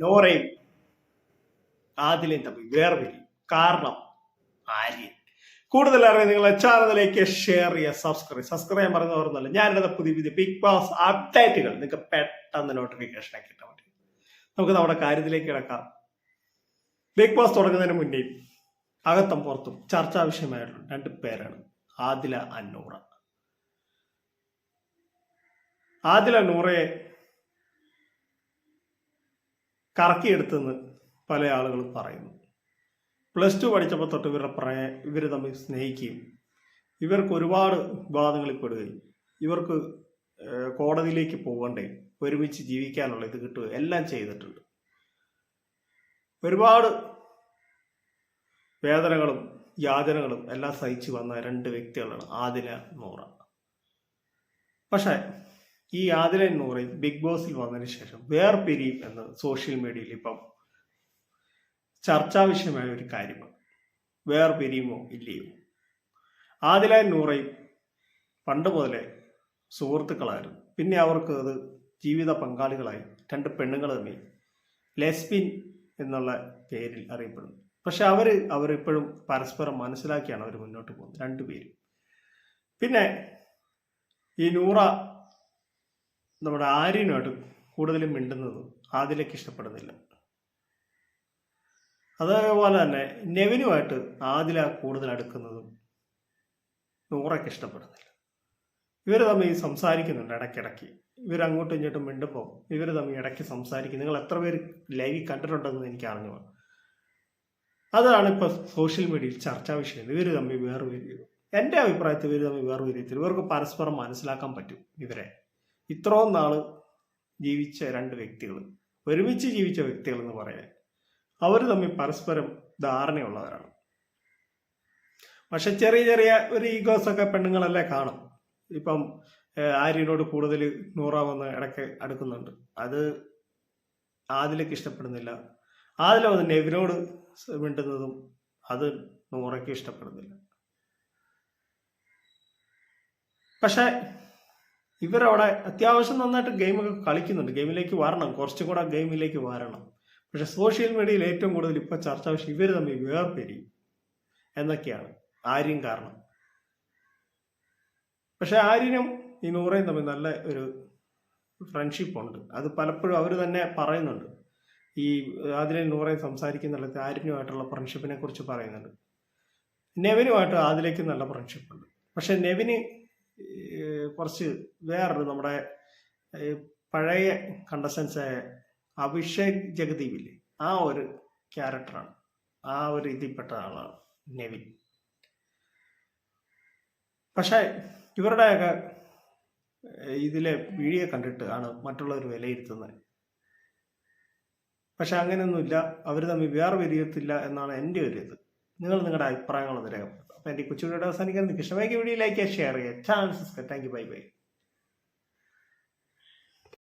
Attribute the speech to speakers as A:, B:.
A: നോറയും ആദിലയും തമ്മിൽ വേർപിരിയും. കാരണം ആര്യൻ. കൂടുതൽ അറിയാൻ നിങ്ങൾ ചാനലിലേക്ക് ഷെയർ ചെയ്യുക സബ്സ്ക്രൈബ് സബ്സ്ക്രൈബ് ചെയ്യാൻ പറയുന്ന ഓർമ്മല്ല ഞാനിടുന്ന പുതിയ പുതിയ ബിഗ് ബോസ് അപ്ഡേറ്റുകൾ നിങ്ങൾക്ക് പെട്ടെന്ന് നോട്ടിഫിക്കേഷൻ കിട്ടാൻ പറ്റും നമുക്ക് നമ്മുടെ കാര്യത്തിലേക്ക് കിടക്കാം. ബിഗ് ബോസ് തുടങ്ങുന്നതിന് മുന്നേ അകത്തും പുറത്തും ചർച്ചാ വിഷയമായിട്ടുള്ള രണ്ട് പേരാണ് ആദില അന്നൂറ. ആദില നൂറയെ കറക്കിയെടുത്തെന്ന് പല ആളുകളും പറയുന്നു. പ്ലസ് ടു പഠിച്ചപ്പോൾ തൊട്ട് ഇവരുടെ പ്രയ ഇവർ തമ്മിൽ സ്നേഹിക്കുകയും ഇവർക്ക് ഒരുപാട് വിവാദങ്ങളിൽ പെടുകയും ഇവർക്ക് കോടതിയിലേക്ക് പോകണ്ടേ ഒരുമിച്ച് ജീവിക്കാനുള്ള ഇത് കിട്ടുക എല്ലാം ചെയ്തിട്ടുണ്ട്. ഒരുപാട് വേദനകളും യാതനകളും എല്ലാം സഹിച്ചു വന്ന രണ്ട് വ്യക്തികളാണ് ആദില നൂറ. പക്ഷേ ഈ ആദില നൂറിൽ ബിഗ് ബോസിൽ വന്നതിന് ശേഷം വേർപിരിയും എന്ന് സോഷ്യൽ മീഡിയയിൽ ഇപ്പം ചർച്ചാ വിഷയമായ ഒരു കാര്യമാണ് വേർപിരിയുമോ ഇല്ലയോ? ആദില നൂറയും പണ്ട് മുതലേ സുഹൃത്തുക്കളായിരുന്നു. പിന്നെ അവർക്ക് അത് ജീവിത പങ്കാളികളായി. രണ്ട് പെണ്ണുങ്ങൾ തമ്മിൽ. ലെസ്ബിൻ എന്നുള്ള പേരിൽ അറിയപ്പെടുന്നു. പക്ഷെ അവർ അവരിപ്പോഴും പരസ്പരം മനസ്സിലാക്കിയാണ് അവർ മുന്നോട്ട് പോകുന്നത്. രണ്ടുപേരും പിന്നെ ഈ നൂറ നമ്മുടെ ആര്യനോട് കൂടുതലും മിണ്ടുന്നത് ആദിലേക്ക് ഇഷ്ടപ്പെടുന്നില്ല. അതേപോലെ തന്നെ നെവിനുമായിട്ട് ആദില കൂടുതൽ അടുക്കുന്നതും നൂറയ്ക്ക് ഇഷ്ടപ്പെടുന്നില്ല. ഇവർ തമ്മിൽ സംസാരിക്കുന്നുണ്ട് ഇടയ്ക്കിടയ്ക്ക്. ഇവർ അങ്ങോട്ടും ഇങ്ങോട്ടും മിണ്ടുമ്പോൾ ഇവർ തമ്മിൽ ഇടയ്ക്ക് സംസാരിക്കും. നിങ്ങൾ എത്ര പേര് ലൈവിൽ കണ്ടിട്ടുണ്ടെന്ന് എനിക്ക് അറിഞ്ഞു അതാണ് ഇപ്പോൾ സോഷ്യൽ മീഡിയയിൽ ചർച്ചാ വിഷയം. ഇവർ തമ്മിൽ വേർപിരിയും എന്റെ അഭിപ്രായത്തിൽ ഇവർ തമ്മിൽ വേർപിരിയത്തിൽ ഇവർക്ക് പരസ്പരം മനസ്സിലാക്കാൻ പറ്റും ഇവരെ. ഇത്രയും നാൾ ജീവിച്ച രണ്ട് വ്യക്തികൾ ഒരുമിച്ച് ജീവിച്ച വ്യക്തികൾ എന്ന് പറയാൻ അവർ തമ്മിൽ പരസ്പരം ധാരണയുള്ളവരാണ്. പക്ഷെ ചെറിയ ചെറിയ ഒരു ഈഗോസ് ഒക്കെ പെണ്ണുങ്ങളല്ലേ കാണും. ഇപ്പം ആര്യനോട് കൂടുതൽ നൂറ വന്ന് ഇടയ്ക്ക് അടുക്കുന്നുണ്ട്. അത് ആദിലേക്ക് ഇഷ്ടപ്പെടുന്നില്ല. ആദില വന്ന് നെവിനോട് മിണ്ടുന്നതും അത് നൂറയ്ക്ക് ഇഷ്ടപ്പെടുന്നില്ല. പക്ഷെ ഇവരവിടെ അത്യാവശ്യം നന്നായിട്ട് ഗെയിമൊക്കെ കളിക്കുന്നുണ്ട്. ഗെയിമിലേക്ക് വരണം. കുറച്ചും കൂടെ ഗെയിമിലേക്ക് വരണം. പക്ഷെ സോഷ്യൽ മീഡിയയിൽ ഏറ്റവും കൂടുതൽ ഇപ്പൊ ചർച്ച വിഷയം ഇവർ തമ്മിൽ വേർപെരി എന്നൊക്കെയാണ്. ആര്യം കാരണം. പക്ഷെ ആര്യനും ഈ നൂറയും തമ്മിൽ നല്ല ഒരു ഫ്രണ്ട്ഷിപ്പ് ഉണ്ട്. അത് പലപ്പോഴും അവർ തന്നെ പറയുന്നുണ്ട്. ഈ ആദിലെ നൂറയും സംസാരിക്കുന്നിടത്ത് ആര്യനുമായിട്ടുള്ള ഫ്രണ്ട്ഷിപ്പിനെ കുറിച്ച് പറയുന്നുണ്ട്. നെവിനുമായിട്ട് ആദിലേക്ക് നല്ല ഫ്രണ്ട്ഷിപ്പ് ഉണ്ട്. പക്ഷെ നെവിന് കുറച്ച് വേറൊരു നമ്മുടെ പഴയ കണ്ടസ്റ്റൻസ് അഭിഷേക് ജഗദീപില്ലേ ആ ഒരു ക്യാരക്ടറാണ് ആ ഒരു ഇതിൽപ്പെട്ട ആളാണ് നെവിൻ. പക്ഷെ ഇവരുടെയൊക്കെ ഇതിലെ വീഡിയോ കണ്ടിട്ട് ആണ് മറ്റുള്ളവർ വിലയിരുത്തുന്നത്. പക്ഷെ അങ്ങനെയൊന്നുമില്ല. അവർ തമ്മിൽ വേറെ വിലയിരുത്തില്ല എന്നാണ് എന്റെ ഒരു ഇത്. നിങ്ങൾ നിങ്ങളുടെ അഭിപ്രായങ്ങളൊന്ന് രേഖപ്പെടുത്തുക. അപ്പം എന്റെ കൊച്ചുകൂടെ അവസാനിക്കാൻ നിങ്ങൾക്ക് ഇഷ്ടമായി വീഡിയോ ലൈക്ക് ഷെയർ ചെയ്യുക channel subscribe thank you bye bye